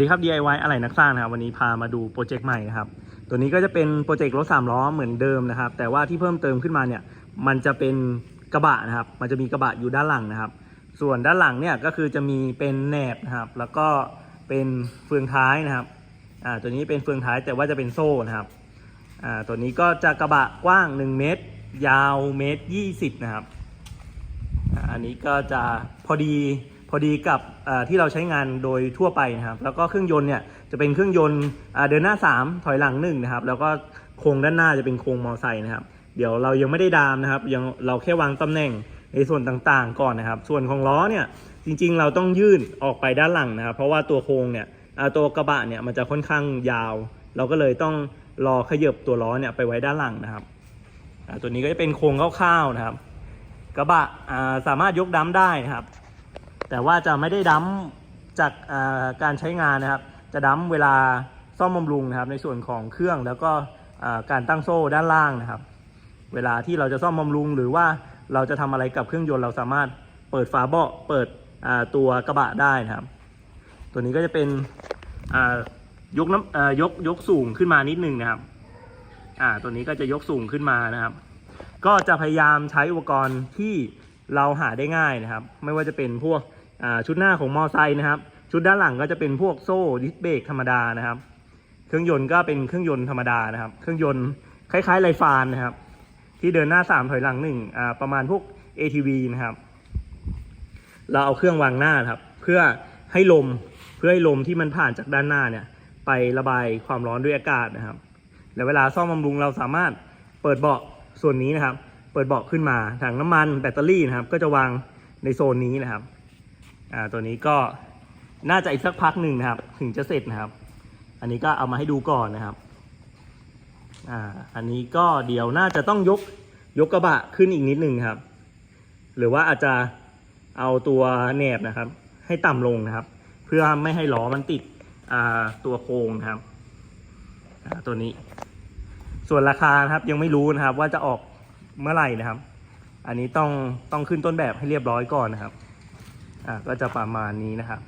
สวัสดีครับ DIY อะไรนักสร้างนะครับวันนี้พามาดูโปรเจกต์ใหม่นะครับ ตัวนี้ก็จะเป็นโปรเจกต์รถสามล้อเหมือนเดิมนะครับ แต่ว่าที่เพิ่มเติมขึ้นมาเนี่ยมันจะเป็นกระบะนะครับ มันจะมีกระบะอยู่ด้านหลังนะครับ ส่วนด้านหลังเนี่ยก็คือจะมีเป็นแหนบนะครับ แล้วก็เป็นเฟืองท้ายนะครับอ่าตัวนี้เป็นเฟืองท้ายแต่ว่าจะเป็นโซ่นะครับอ่าตัวนี้ก็จะกระบะกว้าง 1 เมตร ยาวเมตร20นะครับอันนี้ก็จะพอดี พอดีกับที่เราใช้งานโดยทั่วไปนะครับ แล้วก็เครื่องยนต์เนี่ยจะเป็นเครื่องยนต์เดินหน้า 3 ถอยหลัง1นะครับ แล้วก็โครงด้านหน้าจะเป็นโครงมอไซค์นะครับ เดี๋ยวเรายังไม่ได้ดามนะครับ ยังเราแค่วางตำแหน่งในส่วนต่างๆ ก่อนนะครับ ส่วนของล้อเนี่ยจริงๆ เราต้องยื่นออกไปด้านหลังนะครับ เพราะว่าตัวโครงเนี่ยตัวกระบะเนี่ยมันจะค่อนข้างยาว เราก็เลยต้องรอขยับตัวล้อเนี่ยไปไว้ด้านหลังนะครับตัวนี้ก็จะเป็นโครงคร่าวๆนะครับ กระบะสามารถยกดัมได้นะครับ แต่ว่าจะไม่ได้ดัมจากการใช้งานนะครับ จะดัมเวลาซ่อมบำรุงนะครับ ในส่วนของเครื่องแล้วก็การตั้งโซ่ด้านล่างนะครับ เวลาที่เราจะซ่อมบำรุง หรือว่าเราจะทำอะไรกับเครื่องยนต์เราสามารถเปิดฝาเบาะเปิดตัวกระบะได้นะครับ ตัวนี้ก็จะเป็นยกน้ำยกยกสูงขึ้นมานิดนึงนะครับอ่าตัวนี้ก็จะยกสูงขึ้นมานะครับ ก็จะพยายามใช้อุปกรณ์ที่เราหาได้ง่ายนะครับ ไม่ว่าจะเป็นพวก ชุดหน้าของมอไซค์นะครับ ชุดด้านหลังก็จะเป็นพวกโซ่ดิสเบรกธรรมดานะครับ เครื่องยนต์ก็เป็นเครื่องยนต์ธรรมดานะครับ เครื่องยนต์คล้ายๆไรฟานนะครับ ที่เดินหน้าสามถอยหลังหนึ่งอ่าประมาณพวก ATV นะครับ เราเอาเครื่องวางหน้าครับ เพื่อให้ลมเพื่อให้ลมที่มันผ่านจากด้านหน้าเนี่ย ไประบายความร้อนด้วยอากาศนะครับแล้วเวลาซ่อมบำรุงเราสามารถเปิดเบาะส่วนนี้นะครับ เปิดเบาะขึ้นมาถังน้ำมันแบตเตอรี่นะครับ ก็จะวางในโซนนี้นะครับ อ่าตัวนี้ก็น่าจะอีกสักพักหนึ่งนะครับ ถึงจะเสร็จนะครับ อันนี้ก็เอามาให้ดูก่อนนะครับอ่าอันนี้ก็เดี๋ยวน่าจะต้องยกยกกระบะขึ้นอีกนิดหนึ่งครับ หรือว่าอาจจะเอาตัวแหนบนะครับ ให้ต่ำลงนะครับ เพื่อไม่ให้ล้อมันติดอ่าตัวโครงนะครับอ่าตัวนี้ ส่วนราคาครับยังไม่รู้นะครับ ว่าจะออกเมื่อไหร่นะครับ อันนี้ต้องต้องขึ้นต้นแบบให้เรียบร้อยก่อนนะครับ อ่าก็จะประมาณนี้นะครับ